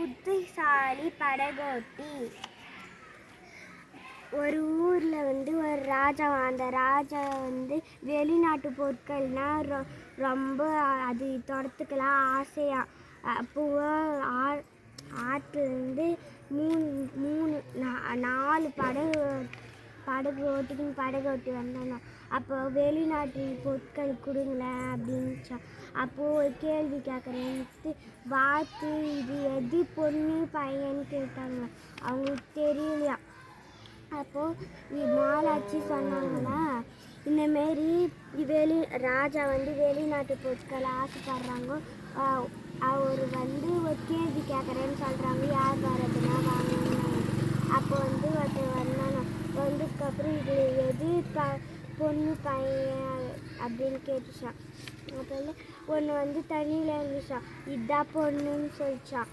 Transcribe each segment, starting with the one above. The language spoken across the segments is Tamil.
புத்திசாலி படகோட்டி. ஒரு ஊரில் வந்து ஒரு ராஜா அந்த ராஜா வந்து வெளிநாட்டு பொருட்கள்னா ரொ ரொம்ப அது தொடத்துக்கெல்லாம் ஆசையாக அப்போ ஆ- ஆற்றுலேருந்து மூணு மூணு நாலு படகு படகு ஓட்டிக்கின்னு படகு ஓட்டி வந்தாங்க அப்போ வெளிநாட்டு பொருட்கள் கொடுங்களேன் அப்படின்னு அப்போது ஒரு கேள்வி கேட்குறேன்ட்டு வாத்து இது எது பொண்ணு பையன்னு கேட்டாங்க. அவங்களுக்கு தெரியலையா? அப்போது மாலாச்சி சொன்னாங்களா இந்தமாரி வெளி ராஜா வந்து வெளிநாட்டு பொருட்கள் ஆசைப்படுறாங்க. அவர் வந்து ஒரு கேள்வி கேட்குறேன்னு சொல்கிறாங்க யார் வரதுன்னா வாங்கன்னு அப்போ வந்து ஒருத்தர் வந்தானா அப்புறம் இது எது ப பொண்ணு பையன் அப்படின்னு கேட்டுச்சான் அப்புறம் வந்து ஒன்று வந்து தண்ணியில் இருந்துச்சான் இதுதான் பொண்ணுன்னு சொல்லிச்சான்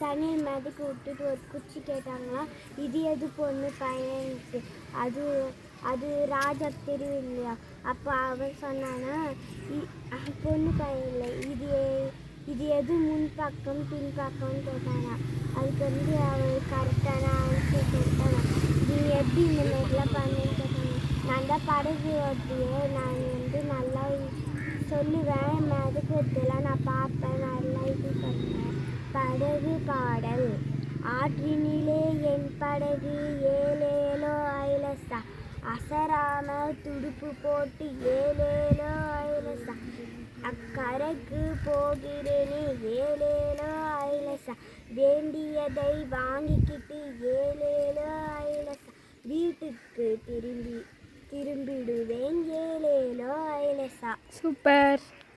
தண்ணியில் மிதக்க விட்டுட்டு ஒரு குச்சி கேட்டாங்களாம் இது எது பொண்ணு பையன்ட்டு. அது அது ராஜா தெரியும் இல்லையா? அப்போ அவன் சொன்னானா "இ- பொண்ணு பையன் இல்லை. இது இது எது முன் பக்கம் பின் பக்கம்னு கேட்டானா? எப்படி இந்த மாதிரிலாம் பண்ணுன்னு நான் தான் படகு ஓட்டியே நான் வந்து நல்லா சொல்லுவேன் மிதக்கிறதுலாம் நான் பார்ப்பேன் நல்லா இது பண்ணுவேன் படகு பாடல் ஆற்றினிலே என் படகு ஏலேலோ ஐலசா அசராம துடுப்பு போட்டு ஏலேலோ ஐலசா அக்கரைக்கு போகிறேனே ஏலேலோ ஐலசா வேண்டியதை வாங்கிக்கிட்டு ஏலேலோ ஐலசா திரும்பி திரும்பிடுவேன் ஏழேலோ ஐலசா சூப்பர்.